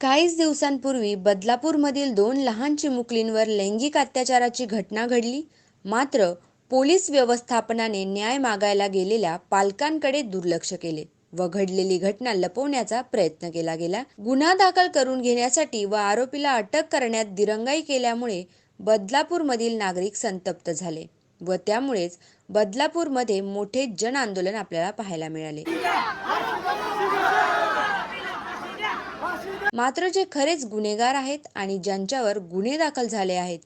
काहीच दिवसांपूर्वी बदलापूरमधील दोन लहान चिमुकलींवर लैंगिक अत्याचाराची घटना घडली. मात्र पोलीस व्यवस्थापनाने न्याय मागायला गेलेल्या पालकांकडे दुर्लक्ष केले व घडलेली घटना लपवण्याचा प्रयत्न केला गेला. गुन्हा दाखल करून घेण्यासाठी व आरोपीला अटक करण्यात दिरंगाई केल्यामुळे बदलापूरमधील नागरिक संतप्त झाले व त्यामुळेच बदलापूरमध्ये मोठे जन आंदोलन आपल्याला पाहायला मिळाले. मात्र जे खरेच गुन्हेगार आहेत आणि ज्यांच्यावर गुन्हे दाखल झाले आहेत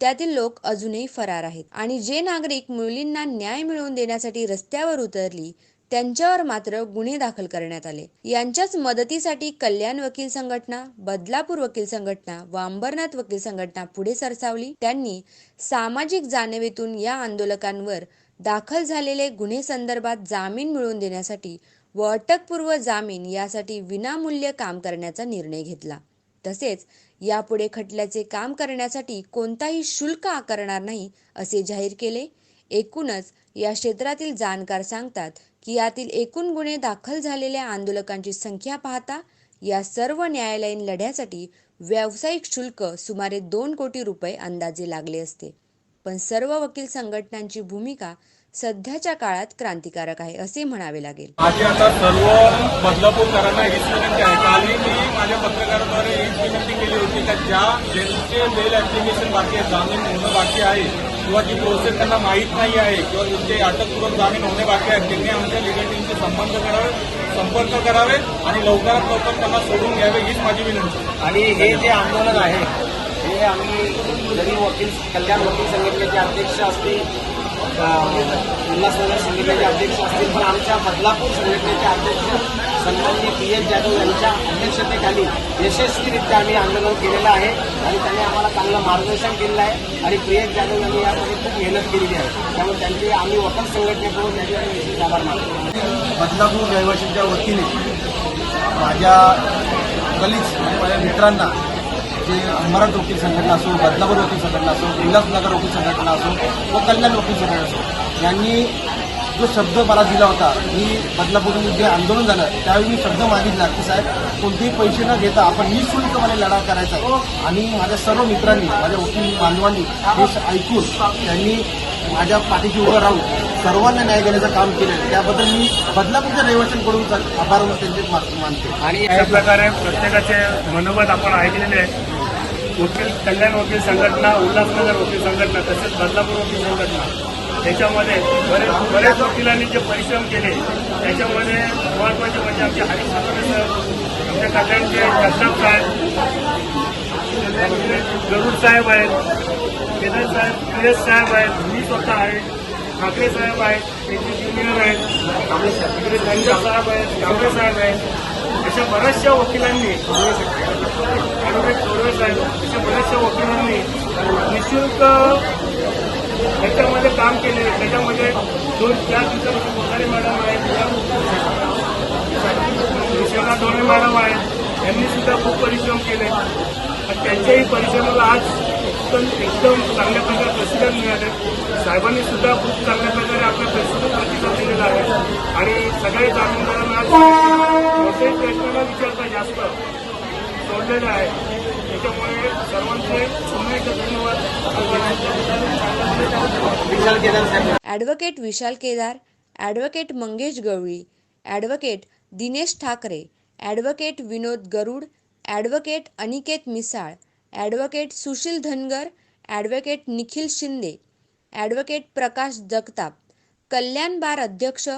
त्यातील लोक अजूनही फरार आहेत. आणि जे नागरिक मुलींना न्याय मिळवून देण्यासाठी रस्त्यावर उतरली त्यांच्यावर मात्र गुन्हे दाखल करण्यात आले. यांच्याच मदतीसाठी कल्याण वकील संघटना बदलापूर वकील संघटना व अंबरनाथ वकील संघटना पुढे सरसावली. त्यांनी सामाजिक जाणीवेतून या आंदोलकांवर दाखल झालेले गुन्हे संदर्भात जामीन मिळवून देण्यासाठी व अटकपूर्व जामीन यासाठी विनामूल्य काम करण्याचा निर्णय घेतला. तसेच यापुढे खटल्याचे काम करण्यासाठी कोणताही शुल्क आकारणार नाही असे जाहीर केले. एकूणच या क्षेत्रातील जाणकार सांगतात की यातील एकूण गुन्हे दाखल झालेल्या आंदोलकांची संख्या पाहता या सर्व न्यायालयीन लढ्यासाठी व्यावसायिक शुल्क सुमारे दोन कोटी रुपये अंदाजे लागले असते. पण सर्व वकील संघटनांची भूमिका सध्याच्या काळात क्रांतिकारक आहे असे म्हणावे लागेल माझी आता सर्व बदलापूरकरांना हीच विनंती आहे कालही मी माझ्या पत्रकाराद्वारे हीच विनंती केली होती का ज्या ज्यांचे बेल ऍप्लिकेशन बाकी आहे जामीन होणं बाकी आहे किंवा जी प्रोसेस त्यांना माहीत नाही आहे किंवा ज्यांचे अटकपूर्वक जामीन होणे बाकी आहे त्यांनी आमच्या लिगल टीमशी संबंध करावे संपर्क करावे आणि लवकरात लवकर त्यांना सोडून घ्यावे हीच माझी विनंती. आणि हे जे आंदोलन आहे हे आम्ही जरी वकील कल्याण वकील संघटनेचे अध्यक्ष असतील उल्हासनगर संघटनेचे अध्यक्ष असतील पण आमच्या बदलापूर संघटनेचे अध्यक्ष सन्माननीय पी एच जाधव यांच्या अध्यक्षतेखाली यशस्वीरित्या आम्ही आंदोलन केलेलं आहे आणि त्यांनी आम्हाला चांगलं मार्गदर्शन केलेलं आहे आणि पी एच जाधव यांनी यामध्ये खूप मेहनत केलेली आहे. त्यामुळे त्यांची आम्ही वकील संघटनेकडून त्यांचे आम्ही विशेष आभार मानतो. बदलापूर रहिवाशींच्या वतीने माझ्या कलिग्स माझ्या मित्रांना जे अंबरनाथ वकील संघटना असो बदलापूर वकील संघटना असो उल्हासनगर वकील संघटना असो व कल्याण वकील संघटना असो यांनी जो शब्द मला दिला होता मी बदलापूरमध्ये जे आंदोलन झालं त्यावेळी मी शब्द मागितला की साहेब कोणतेही पैसे न घेता आपण निशुल्कपणे लढा करायचा आणि माझ्या सर्व मित्रांनी माझ्या वकील बांधवांनी हे ऐकून त्यांनी माझ्या पाठीशी उभं राहून सर्वांना न्याय देण्याचं काम केलं. आहे त्याबद्दल मी बदलापूरच्या रहिवाशांकडून आभार त्यांचे मानतो. आणि अशा प्रकारे प्रत्येकाचे मनोगत आपण ऐकलेले आहे. वकील कल्याण वकील संघटना उल्हासनगर वकील संघटना तसेच बदलापूर वकील संघटना त्याच्यामध्ये बरेच बरेच वकिलांनी जे परिश्रम केले त्याच्यामध्ये महत्त्वाचे म्हणजे आमचे हरीश सातोरे सर आमच्या कल्याणचे जगताप साहेब गरुड साहेब आहेत केदार साहेब पिरेश साहेब आहेत मी स्वतः आहे ठाकरे साहेब आहेत त्यांचे ज्युनियर आहेत तिकडे साहेब आहेत गावडे साहेब आहेत अशा बऱ्याचशा वकिलांनी ॲडव्होकेट चौधरी साहेब अशा बऱ्याचशा वकिलांनी निशुल्क ह्याच्यामध्ये काम केले. त्याच्यामध्ये दोन चार दिवसापासून कोठारी मॅडम आहेत विशाखा दोन्ही मॅडम आहेत. यांनी सुद्धा खूप परिश्रम केले. आणि त्यांच्याही परिश्रमाला आज एकदम चांगल्या प्रकारे प्रतिसाद मिळाले. साहेबांनी सुद्धा खूप चांगल्या प्रकारे आपल्या प्रतिसाद प्रतिसाद दिलेला आहे. आणि सगळ्या जामीनदारांना आज कोणत्याही प्रश्नाला विचारता जास्त. आहे. त्याच्यामुळे सर्वांचे पुन्हा एकदा धन्यवाद. विशाल केदार साहेब. Advocate Vishal Kedar advocate Mangesh Gawali advocate Dinesh Thakare advocate Vinod Garud advocate Aniket Misal advocate Sushil Dhangar advocate Nikhil Shinde advocate Prakash Jagtap Kalyan bar अध्यक्ष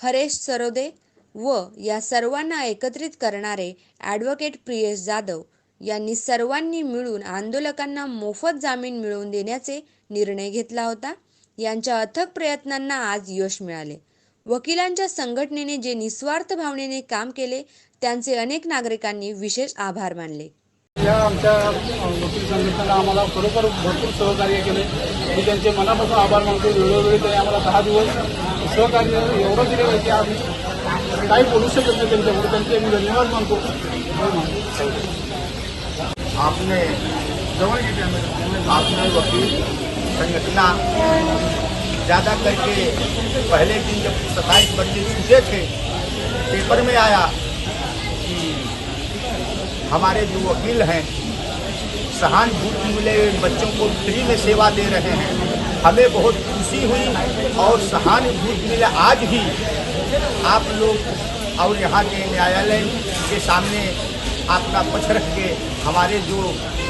हरेश सरोदे व या सर्वांना एकत्रित करणारे ॲडव्होकेट प्रियेश जाधव यांनी सर्वांनी मिळून आंदोलकांना मोफत जामीन मिळवून देण्याचे निर्णय घेतला होता. यांच्या अथक प्रयत्नांना आज यश मिळाले. वकिलांच्या संघटनेने जे निस्वार्थ भावनेने काम केले त्यांचे अनेक नागरिकांनी विशेष आभार मानले. या आमच्या वकील संघटनेला आम्हाला खरोखर भरपूर सहकार्य केले. मी त्यांचे मनापासून आभार मानतो. वेळोवेळी त्यांनी आम्हाला दहा दिवस सहकार्य एवढं दिलेलं आहे की आम्ही बोलू धन्यवाद हो. आपने आपने वकील संगठना ज़्यादा करके पहले दिन जब सत्ताईस बच्चे छूटे थे, पेपर में आया कि हमारे जो वकील हैं, सहानुभूति मिले, बच्चों को फ्री में सेवा दे रहे हैं हमें बहुत खुशी हुई और सहानुभूति मिले आज भी आप लोग और यहाँ के न्यायालय के सामने आपका पक्ष रख के हमारे जो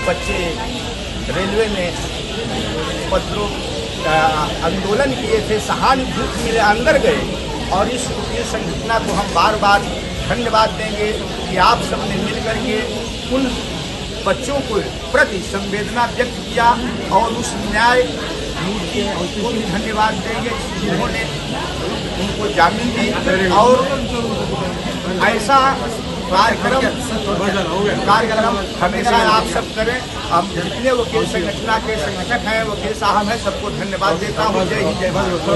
बच्चे रेलवे में पत्रों आंदोलन किए थे, सहानुभूति मिले अंदर गए और इस संगठना को हम बार बार धन्यवाद देंगे कि आप सबने मिल करके उन बच्चों को प्रति संवेदना व्यक्त किया और उस न्याय मूर्ति को भी धन्यवाद देंगे जिन्होंने उनको जामीन दी और ऐसा कार्यक्रम कार्यक्रम हमेशा आप सब करें। हम जितने वकील संगठना के संगठक हैं वकील साहब हैं सबको धन्यवाद देता हूँ। जय हिंद जय भारत।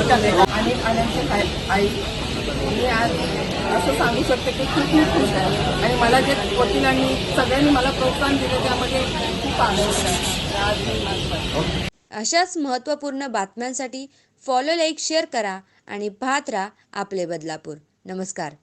अनेक आनंदचे आई मी आज असं सांगू शकते की खूप मी खुश आहे. आणि मला जे वकिलांनी सगळ्यांनी मला प्रोत्साहन दिलं त्यामध्ये खूप आनंद आहे. अशाच महत्त्वपूर्ण बातम्यांसाठी फॉलो लाईक शेअर करा. आणि पाहत राहा आपले बदलापूर. नमस्कार.